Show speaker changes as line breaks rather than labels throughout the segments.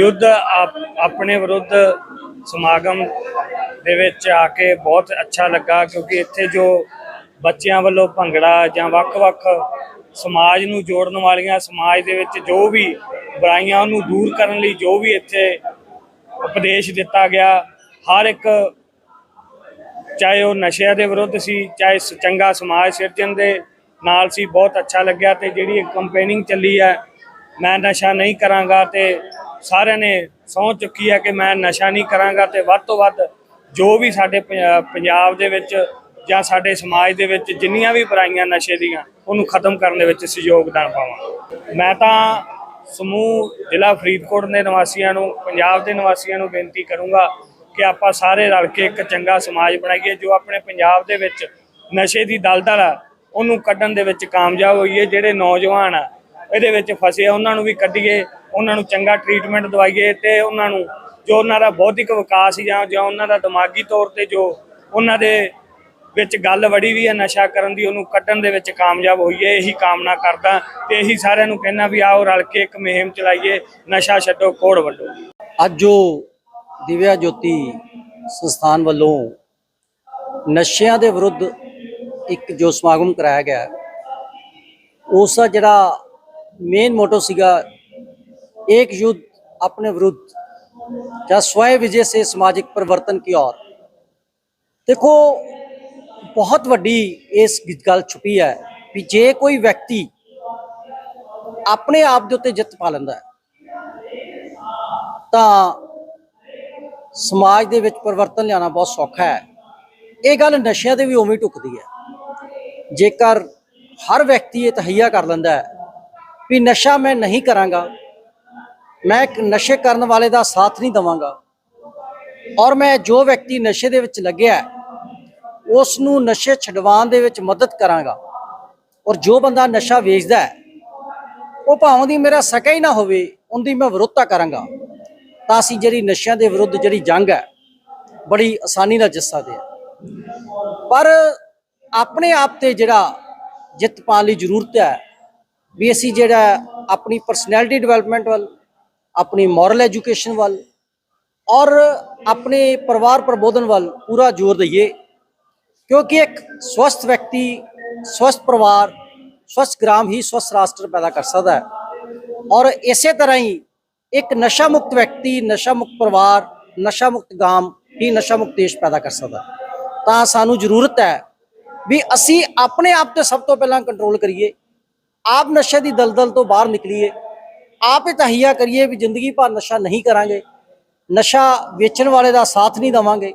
ਯੁੱਧ ਆਪ- ਆਪਣੇ ਵਿਰੁੱਧ ਸਮਾਗਮ ਦੇ ਵਿੱਚ ਆ ਕੇ ਬਹੁਤ ਅੱਛਾ ਲੱਗਾ ਕਿਉਂਕਿ ਇੱਥੇ ਜੋ ਬੱਚਿਆਂ ਵੱਲੋਂ ਭੰਗੜਾ ਜਾਂ ਵੱਖ-ਵੱਖ ਸਮਾਜ ਨੂੰ ਜੋੜਨ ਵਾਲੀਆਂ ਸਮਾਜ ਦੇ ਵਿੱਚ ਜੋ ਵੀ ਬੁਰਾਈਆਂ ਉਹਨੂੰ ਦੂਰ ਕਰਨ ਲਈ ਜੋ ਵੀ ਇੱਥੇ ਉਪਦੇਸ਼ ਦਿੱਤਾ ਗਿਆ, ਹਰ ਇੱਕ ਚਾਹੇ ਉਹ ਨਸ਼ਿਆਂ ਦੇ ਵਿਰੁੱਧ ਸੀ, ਚਾਹੇ ਸ- ਚੰਗਾ ਸਮਾਜ ਸਿਰਜਣ ਦੇ ਨਾਲ ਸੀ, ਬਹੁਤ ਅੱਛਾ ਲੱਗਿਆ ਤੇ ਜਿਹੜੀ ਕੰਪੇਨਿੰਗ ਚੱਲੀ ਹੈ, ਮੈਂ ਨਸ਼ਾ ਨਹੀਂ ਕਰਾਂਗਾ ਤੇ ਸਾਰਿਆਂ ਨੇ ਸਹੁੰ ਚੁੱਕੀ ਹੈ ਕਿ ਮੈਂ ਨਸ਼ਾ ਨਹੀਂ ਕਰਾਂਗਾ ਤੇ ਵੱਧ ਤੋਂ ਵੱਧ ਜੋ ਵੀ ਸਾਡੇ ਪੰਜਾ- ਪੰਜਾਬ ਦੇ ਵਿੱਚ ਜਾਂ ਸਾਡੇ ਸਮਾਜ ਦੇ ਵਿੱਚ ਜਿੰਨੀਆਂ ਵੀ ਬੁਰਾਈਆਂ ਨਸ਼ੇ ਦੀਆਂ, ਉਹਨੂੰ ਖਤਮ ਕਰਨ ਦੇ ਵਿੱਚ ਸਹਿਯੋਗਦਾਨ ਪਾਵਾਂ ਮੈਂ ਤਾਂ ਸਮੂਹ ਜ਼ਿਲ੍ਹਾ ਫਰੀਦਕੋਟ ਦੇ ਨਿਵਾਸੀਆਂ ਨੂੰ, ਪੰਜਾਬ ਦੇ ਨਿਵਾਸੀਆਂ ਨੂੰ ਬੇਨਤੀ ਕਰੂੰਗਾ ਕਿ ਆਪਾਂ ਸਾਰੇ ਰਲ ਕੇ ਇੱਕ ਚੰਗਾ ਸਮਾਜ ਬਣਾਈਏ, ਜੋ ਆਪਣੇ ਪੰਜਾਬ ਦੇ ਵਿੱਚ ਨਸ਼ੇ ਦੀ ਦਲਦਲ ਆ, ਉਹਨੂੰ ਕੱਢਣ ਦੇ ਵਿੱਚ ਕਾਮਯਾਬ ਹੋਈਏ, ਜਿਹੜੇ ਨੌਜਵਾਨ ਆ, ਇਹਦੇ ਵਿੱਚ ਫਸੇ ਆ, ਉਹਨਾਂ ਨੂੰ ਵੀ ਕੱਢੀਏ। ਉਹਨਾਂ ਨੂੰ ਚੰਗਾ ਟ੍ਰੀਟਮੈਂਟ ਦਵਾਈਏ ਤੇ ਉਹਨਾਂ ਨੂੰ ਜੋ ਉਹਨਾਂ ਦਾ ਬੌਧਿਕ ਵਿਕਾਸ ਜਾਂ ਜਾਂ ਉਹਨਾਂ ਦਾ ਦਿਮਾਗੀ ਤੌਰ ਤੇ ਜੋ ਉਹਨਾਂ ਦੇ ਵਿੱਚ ਗੱਲ ਵੜੀ ਵੀ ਹੈ ਨਸ਼ਾ ਕਰਨ ਦੀ, ਉਹਨੂੰ ਕੱਢਣ ਦੇ ਵਿੱਚ ਕਾਮਯਾਬ ਹੋਈਏ, ਇਹੀ ਕਾਮਨਾ ਕਰਦਾ ਤੇ ਇਹੀ ਸਾਰਿਆਂ ਨੂੰ ਕਹਿਣਾ ਵੀ ਆਓ ਰਲ ਕੇ ਇੱਕ ਮੁਹਿੰਮ ਚਲਾਈਏ, ਨਸ਼ਾ ਛੱਡੋ, ਕੋੜ ਵੱਡੋ
ਅੱਜ ਜੋ ਦਿਵਿਆ ਜੋਤੀ ਸੰਸਥਾਨ ਵੱਲੋਂ ਨਸ਼ਿਆਂ ਦੇ ਵਿਰੁੱਧ ਇੱਕ ਜੋ ਸਮਾਗਮ ਕਰਾਇਆ ਗਿਆ, ਉਸ ਦਾ ਜਿਹੜਾ ਮੇਨ ਮੋਟੋ ਸੀਗਾ एक युद्ध अपने विरुद्ध ਜਾਂ स्वयं विजय से सामाजिक परिवर्तन की ओर ਦੇਖੋ ਬਹੁਤ ਵੱਡੀ ਇਸ ਗੱਲ ਛੁਪੀ ਹੈ ਵੀ ਜੇ ਕੋਈ ਵਿਅਕਤੀ ਆਪਣੇ ਆਪ ਦੇ ਉੱਤੇ ਜਿੱਤ ਪਾ ਲੈਂਦਾ ਹੈ ਤਾਂ ਸਮਾਜ ਦੇ ਵਿੱਚ ਪਰਿਵਰਤਨ ਲਿਆਉਣਾ ਬਹੁਤ ਸੌਖਾ ਹੈ ਇਹ ਗੱਲ ਨਸ਼ਿਆਂ ਤੇ ਵੀ ਉਵੇਂ ਹੀ ਟੁੱਕਦੀ ਹੈ ਜੇਕਰ ਹਰ ਵਿਅਕਤੀ ਇਹ ਤਹਈਆ ਕਰ ਲੈਂਦਾ ਹੈ ਵੀ ਨਸ਼ਾ ਮੈਂ ਨਹੀਂ ਕਰਾਂਗਾ ਮੈਂ ਇੱਕ ਨਸ਼ੇ ਕਰਨ ਵਾਲੇ ਦਾ ਸਾਥ ਨਹੀਂ ਦਵਾਂਗਾ। ਔਰ ਮੈਂ ਜੋ ਵਿਅਕਤੀ ਨਸ਼ੇ ਦੇ ਵਿੱਚ ਲੱਗਿਆ ਉਸ ਨੂੰ ਨਸ਼ੇ ਛਡਵਾਉਣ ਦੇ ਵਿੱਚ ਮਦਦ ਕਰਾਂਗਾ। ਔਰ ਜੋ ਬੰਦਾ ਨਸ਼ਾ ਵੇਚਦਾ ਹੈ, ਉਹ ਭਾਵੇਂ ਦੀ ਮੇਰਾ ਸਕਾ ਹੀ ਨਾ ਹੋਵੇ, ਉਹਦੀ ਮੈਂ ਵਿਰੋਧਤਾ ਕਰਾਂਗਾ। ਤਾਂ ਅਸੀਂ ਜਿਹੜੀ ਨਸ਼ਿਆਂ ਦੇ ਵਿਰੁੱਧ ਜਿਹੜੀ ਜੰਗ ਹੈ, ਬੜੀ ਆਸਾਨੀ ਨਾਲ ਜਿੱਤ ਸਕਦੇ ਹਾਂ। ਪਰ ਆਪਣੇ ਆਪ ਤੇ ਜਿਹੜਾ ਜਿੱਤ ਪਾਉਣ ਲਈ ਜ਼ਰੂਰਤ ਹੈ, ਵੀ ਅਸੀਂ ਜਿਹੜਾ ਆਪਣੀ ਪਰਸਨੈਲਿਟੀ ਡਿਵੈਲਪਮੈਂਟ ਵੱਲ ਆਪਣੀ ਮੋਰਲ ਐਜੂਕੇਸ਼ਨ ਵੱਲ ਔਰ ਆਪਣੇ ਪਰਿਵਾਰ ਪ੍ਰਬੋਧਨ ਵੱਲ ਪੂਰਾ ਜ਼ੋਰ ਦਈਏ ਕਿਉਂਕਿ ਇੱਕ ਸਵਸਥ ਵਿਅਕਤੀ ਸਵਸਥ ਪਰਿਵਾਰ ਸਵਸਥ ਗ੍ਰਾਮ ਹੀ ਸਵਸਥ ਰਾਸ਼ਟਰ ਪੈਦਾ ਕਰ ਸਕਦਾ ਹੈ ਔਰ ਇਸੇ ਤਰ੍ਹਾਂ ਹੀ ਇੱਕ ਨਸ਼ਾ ਮੁਕਤ ਵਿਅਕਤੀ ਨਸ਼ਾ ਮੁਕਤ ਪਰਿਵਾਰ ਨਸ਼ਾ ਮੁਕਤ ਗਾਮ ਹੀ ਨਸ਼ਾ ਮੁਕਤ ਦੇਸ਼ ਪੈਦਾ ਕਰ ਸਕਦਾ ਹੈ। ਤਾਂ ਸਾਨੂੰ ਜ਼ਰੂਰਤ ਹੈ ਵੀ ਅਸੀਂ ਆਪਣੇ ਆਪ ਤੇ ਸਭ ਤੋਂ ਪਹਿਲਾਂ ਕੰਟਰੋਲ ਕਰੀਏ ਆਪ ਨਸ਼ੇ ਦੀ ਦਲਦਲ ਤੋਂ ਬਾਹਰ ਨਿਕਲੀਏ ਆਪ ਹੀ ਤਹਈਆ ਕਰੀਏ ਵੀ ਜ਼ਿੰਦਗੀ ਭਰ ਨਸ਼ਾ ਨਹੀਂ ਕਰਾਂਗੇ। ਨਸ਼ਾ ਵੇਚਣ ਵਾਲੇ ਦਾ ਸਾਥ ਨਹੀਂ ਦਵਾਂਗੇ।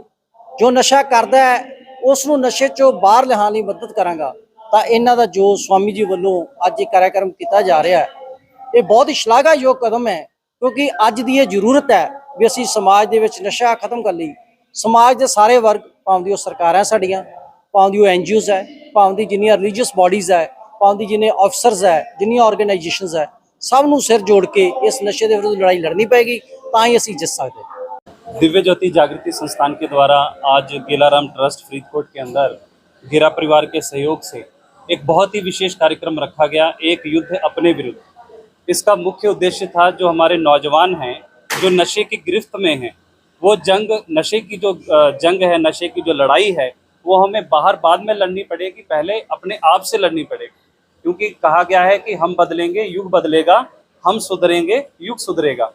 ਜੋ ਨਸ਼ਾ ਕਰਦਾ ਹੈ ਉਸ ਨੂੰ ਨਸ਼ੇ ਚੋਂ ਬਾਹਰ ਲਿਆਉਣ ਲਈ ਮਦਦ ਕਰਾਂਗਾ। ਤਾਂ ਇਹਨਾਂ ਦਾ ਜੋ ਸਵਾਮੀ ਜੀ ਵੱਲੋਂ ਅੱਜ ਇਹ ਕਾਰਜਕ੍ਰਮ ਕੀਤਾ ਜਾ ਰਿਹਾ ਹੈ, ਇਹ ਬਹੁਤ ਹੀ ਸ਼ਲਾਘਾਯੋਗ ਕਦਮ ਹੈ। ਕਿਉਂਕਿ ਅੱਜ ਦੀ ਇਹ ਜ਼ਰੂਰਤ ਹੈ ਵੀ ਅਸੀਂ ਸਮਾਜ ਦੇ ਵਿੱਚ ਨਸ਼ਾ ਖਤਮ ਕਰ ਲਈ, ਸਮਾਜ ਦੇ ਸਾਰੇ ਵਰਗ, ਭਾਵੇਂ ਦੀ ਉਹ ਸਰਕਾਰਾਂ ਸਾਡੀਆਂ, ਭਾਵੇਂ ਦੀ ਉਹ ਐਨਜੀਓਜ਼ ਹੈ, ਭਾਵੇਂ ਦੀ ਜਿੰਨੀਆਂ ਰਿਲੀਜੀਅਸ ਬਾਡੀਜ਼ ਹੈ, ਭਾਵੇਂ ਦੀ ਜਿੰਨੇ ਆਫਸਰਸ ਹੈ, ਜਿੰਨੀਆਂ ਆਰਗੇਨਾਈਜੇਸ਼ਨਸ ਹੈ ਸਭ ਨੂੰ ਸਿਰ ਜੋੜ ਕੇ ਇਸ ਨਸ਼ੇ ਦੇ ਵਿਰੁੱਧ ਲੜਾਈ ਲੜਨੀ ਪਏਗੀ ਤਾਂ ਹੀ ਅਸੀਂ ਜਿੱਤ ਸਕਦੇ ਹਾਂ
दिव्य ज्योति जागृति संस्थान के द्वारा आज गेलाराम ट्रस्ट फरीदकोट के अंदर गिरा परिवार के सहयोग से एक बहुत ही विशेष कार्यक्रम रखा गया एक युद्ध अपने विरुद्ध इसका मुख्य उद्देश्य था जो हमारे नौजवान हैं जो नशे की गिरफ्त में हैं वो जंग नशे की जो अ, जंग है नशे की जो लड़ाई है वो हमें बाहर बाद में लड़नी पड़ेगी पहले अपने आप से लड़नी पड़ेगी क्योंकि कहा गया है कि हम बदलेंगे, युग बदलेगा, हम सुधरेंगे, युग सुधरेगा।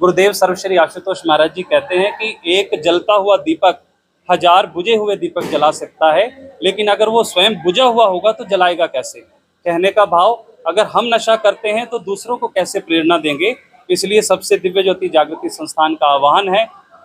गुरुदेव सर्वश्री आशुतोष महाराज जी कहते हैं कि एक जलता हुआ दीपक हज़ार बुझे हुए दीपक जला सकता है, लेकिन अगर वो स्वयं बुझा हुआ होगा तो जलाएगा कैसे? कहने का भाव, अगर हम नशा करते हैं तो दूसरों को कैसे प्रेरणा देंगे? इसलिए सबसे दिव्य ज्योति जागृति संस्थान का आह्वान है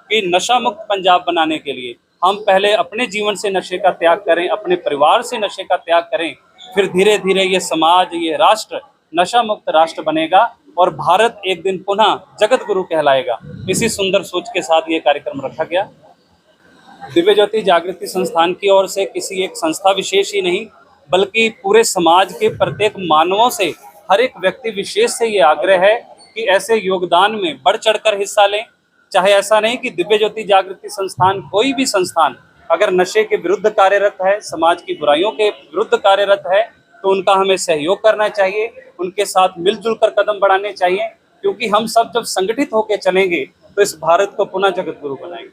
कि नशा मुक्त पंजाब बनाने के लिए हम पहले अपने जीवन से नशे का त्याग करें, अपने परिवार से नशे का त्याग करें फिर धीरे धीरे ये समाज, ये राष्ट्र नशा मुक्त राष्ट्र बनेगा और भारत एक दिन पुनः जगत गुरु कहलाएगा। इसी सुंदर सोच के साथ ये कार्यक्रम रखा गया। दिव्य ज्योति जागृति संस्थान की ओर से किसी एक संस्था विशेष ही नहीं, बल्कि पूरे समाज के प्रत्येक मानवों से हर एक व्यक्ति विशेष से ये आग्रह है कि ऐसे योगदान में बढ़ चढ़कर हिस्सा लें। चाहे ऐसा नहीं कि दिव्य ज्योति जागृति संस्थान कोई भी संस्थान अगर नशे के विरुद्ध कार्यरत है, समाज की बुराइयों के विरुद्ध कार्यरत है तो उनका हमें सहयोग करना चाहिए, उनके साथ मिलजुल कर कदम बढ़ाने चाहिए, क्योंकि हम सब जब संगठित होकर चलेंगे तो इस भारत को पुनः जगत गुरु बनाएँगे।